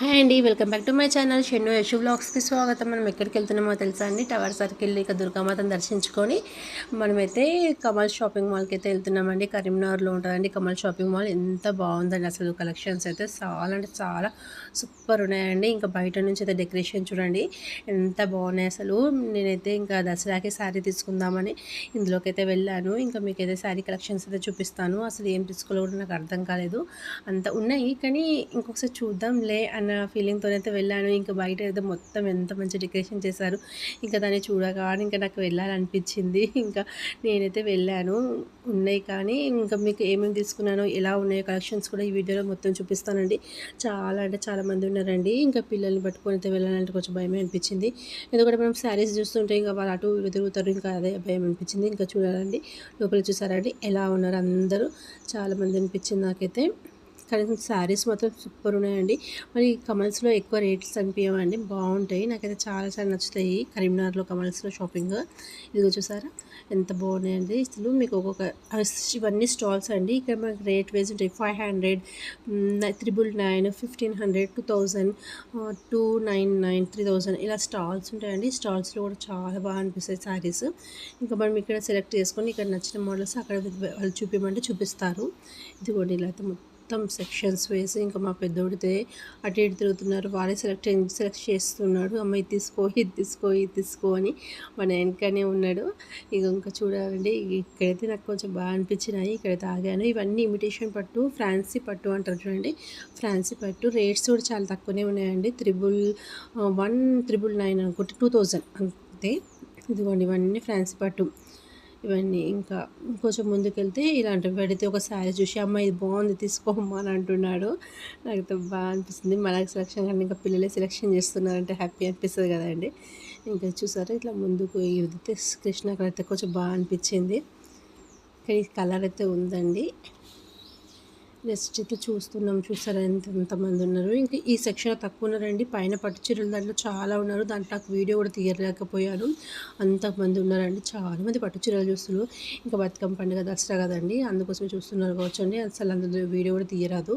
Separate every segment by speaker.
Speaker 1: Hi అండి welcome back to my channel Shennu Yashu బ్లాగ్స్కి స్వాగతం. మనం ఎక్కడికి వెళ్తున్నామో తెలుసా అండి? టవర్ సర్కిల్ ఇక దుర్గామాతను దర్శించుకొని మనమైతే కమల్ షాపింగ్ మాల్కి అయితే వెళ్తున్నామండి. కరీంనగర్లో ఉంటుందండి కమల్ షాపింగ్ మాల్. ఎంత బాగుందండి అసలు కలెక్షన్స్ అయితే. చాలా అంటే చాలా సూపర్ ఉన్నాయండి. ఇంకా బయట నుంచి అయితే డెకరేషన్ చూడండి ఎంత బాగున్నాయి అసలు. నేనైతే ఇంకా దసరాకి శారీ తీసుకుందామని ఇందులోకి అయితే వెళ్ళాను. ఇంకా మీకైతే శారీ కలెక్షన్స్ అయితే చూపిస్తాను. అసలు ఏం తీసుకోవాలో కూడా నాకు అర్థం కాలేదు. అంత ఉన్నాయి కానీ ఇంకొకసారి చూద్దాంలే అన్న ఫీలింగ్తో అయితే వెళ్ళాను. ఇంకా బయట అయితే మొత్తం ఎంత మంచి డెకరేషన్ చేశారు. ఇంకా దాన్ని చూడగానే ఇంకా నాకు వెళ్ళాలనిపించింది. ఇంకా నేనైతే వెళ్ళాను. ఉన్నాయి కానీ ఇంకా మీకు ఏమేమి తీసుకున్నానో ఎలా ఉన్నాయో కలెక్షన్స్ కూడా ఈ వీడియోలో మొత్తం చూపిస్తానండి. చాలా అంటే చాలా మంది ఉన్నారండి. ఇంకా పిల్లల్ని పట్టుకొని అయితే వెళ్ళాలంటే కొంచెం భయమే అనిపించింది. ఎందుకంటే మనం శారీస్ చూస్తుంటే ఇంకా వాళ్ళు అటు ఇటు తిరుగుతారు. ఇంకా అదే భయం అనిపించింది. ఇంకా చూడాలండి. లోపల చూసారండి ఎలా ఉన్నారు అందరూ? చాలామంది అనిపించింది నాకైతే. కానీ శారీస్ మాత్రం సూపర్ ఉన్నాయండి. మరి కమల్స్లో ఎక్కువ రేట్స్ అనిపించవండి బాగుంటాయి. నాకైతే చాలా చాలా నచ్చుతాయి. కరీంనగర్లో కమల్స్లో షాపింగ్. ఇదిగో చూసారా? ఎంత బాగున్నాయండి. అసలు మీకు ఒక్కొక్క ఇవన్నీ స్టాల్స్ అండి. ఇక్కడ మనకి రేట్ వేసి ఉంటాయి. Five hundred triple nine fifteen hundred two thousand two nine nine three thousand ఇలా స్టాల్స్ ఉంటాయండి. స్టాల్స్లో కూడా చాలా బాగా అనిపిస్తాయి శారీస్. ఇంకా మనం ఇక్కడ సెలెక్ట్ చేసుకొని ఇక్కడ నచ్చిన మోడల్స్ అక్కడ వాళ్ళు చూపించమంటే చూపిస్తారు. ఇదిగోండి ఇలా అయితే మొత్తం సెక్షన్స్ వేసి ఇంకా మా పెద్దోడితే అటు ఇటు తిరుగుతున్నారు. వాడే సెలెక్ట్ సెలెక్ట్ చేస్తున్నాడు. అమ్మ ఇది తీసుకో ఇది తీసుకో ఇది తీసుకో అని మన వెనకనే ఉన్నాడు. ఇక ఇంకా చూడాలండి. ఇక్కడైతే నాకు కొంచెం బాగా అనిపించినాయి. ఇక్కడైతే ఆగాను. ఇవన్నీ ఇమిటేషన్ పట్టు ఫ్రాన్సీ పట్టు అంటారు చూడండి. ఫ్రాన్సీ పట్టు. రేట్స్ కూడా చాలా తక్కువనే ఉన్నాయండి. త్రిబుల్ వన్ త్రిబుల్ నైన్ అనుకుంటే టూ థౌజండ్ అంతే ఇదిగోండి ఇవన్నీ ఫ్రాన్సీ పట్టు. ఇవన్నీ ఇంకా కొంచెం ముందుకెళ్తే ఇలాంటివి పెడితే ఒక శారీ చూసి అమ్మ ఇది బాగుంది తీసుకోమ్మా అని అంటున్నాడు. నాకు బాగా అనిపిస్తుంది. మనకి సెలక్షన్ కానీ ఇంకా పిల్లలే సెలక్షన్ చేస్తున్నారంటే హ్యాపీ అనిపిస్తుంది కదండి. ఇంకా చూసారు ఇట్లా ముందుకు ఇది కృష్ణ అయితే కొంచెం బాగా అనిపించింది. కానీ కలర్ అయితే ఉందండి. నెక్స్ట్ చూస్తున్నాం చూసారా ఎంత ఎంతమంది ఉన్నారు. ఇంకా ఈ సెక్షన్ తక్కువ ఉన్నారండి. పైన పట్టు చీరలు దాంట్లో చాలా ఉన్నారు. దాంట్లో నాకు వీడియో కూడా తీయలేకపోయాను. అంతమంది ఉన్నారండి. చాలామంది పట్టు చీరలు చూస్తున్నారు. ఇంకా బతుకమ్మ పండుగ దసరా కదండి. అందుకోసమే చూస్తున్నారు కావచ్చు అండి అసలు అందులో వీడియో కూడా తీయరాదు.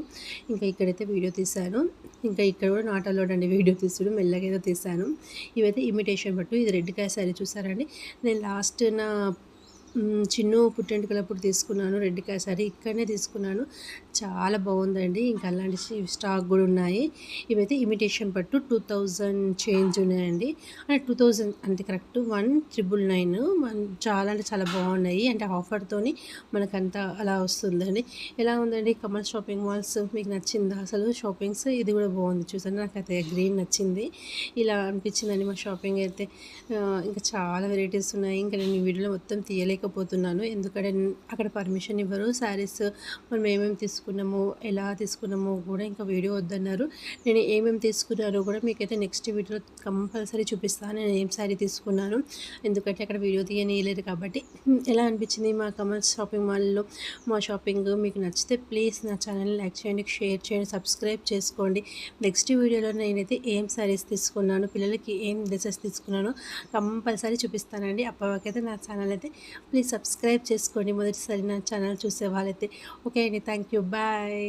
Speaker 1: ఇంకా ఇక్కడైతే వీడియో తీశాను. ఇంకా ఇక్కడ కూడా నాటల్లోనండి వీడియో తీసుడు మెల్లగా ఏదో తీశాను. ఇవైతే ఇమిటేషన్ పట్టు. ఇది రెడ్ కాయ సారీ చూసారండి నేను లాస్ట్ నా చిన్ను పుట్టెంటుకలప్పుడు తీసుకున్నాను రెడ్ కాయ సారీ ఇక్కడనే తీసుకున్నాను. చాలా బాగుందండి. ఇంకా అలాంటి స్టాక్ కూడా ఉన్నాయి. ఇవైతే ఇమిటేషన్ పట్టు టూ థౌజండ్ చేంజ్ ఉన్నాయండి. అంటే టూ థౌజండ్ అంటే కరెక్ట్ వన్ ట్రిపుల్ నైన్. చాలా అంటే చాలా బాగున్నాయి. అంటే ఆఫర్తోని మనకంతా అలా వస్తుందండి. ఎలా ఉందండి? కమల్ షాపింగ్ మాల్స్ మీకు నచ్చిందా? అసలు షాపింగ్స్ ఇది కూడా బాగుంది. చూసాను నాకు అయితే గ్రీన్ నచ్చింది. ఇలా అనిపించిందండి మా షాపింగ్ అయితే. ఇంకా చాలా వెరైటీస్ ఉన్నాయి. ఇంకా నేను ఈ వీడియోలో మొత్తం తీయలేక తీయలేకపోతున్నాను ఎందుకంటే అక్కడ పర్మిషన్ ఇవ్వరు. శారీస్ మనం ఏమేమి తీసుకున్నాము ఎలా తీసుకున్నామో కూడా ఇంకా వీడియో వద్దన్నారు. నేను ఏమేమి తీసుకున్నానో కూడా మీకైతే నెక్స్ట్ వీడియోలో కంపల్సరీ చూపిస్తాను. నేను ఏం శారీ తీసుకున్నాను. ఎందుకంటే అక్కడ వీడియో తీయనీయలేదు కాబట్టి. ఎలా అనిపించింది మా కమల్ షాపింగ్ మాల్లో? మా షాపింగ్ మీకు నచ్చితే ప్లీజ్ నా ఛానల్ని లైక్ చేయండి షేర్ చేయండి సబ్స్క్రైబ్ చేసుకోండి. నెక్స్ట్ వీడియోలో నేనైతే ఏం శారీస్ తీసుకున్నాను పిల్లలకి ఏం డ్రెస్సెస్ తీసుకున్నానో కంపల్సరీ చూపిస్తానండి. అప్పవాకైతే నా ఛానల్ అయితే ప్లీజ్ సబ్స్క్రైబ్ చేసుకోండి. మొదటిసారి నా ఛానల్ చూసే వాళ్ళైతే ఓకే అండి. Thank you. బాయ్.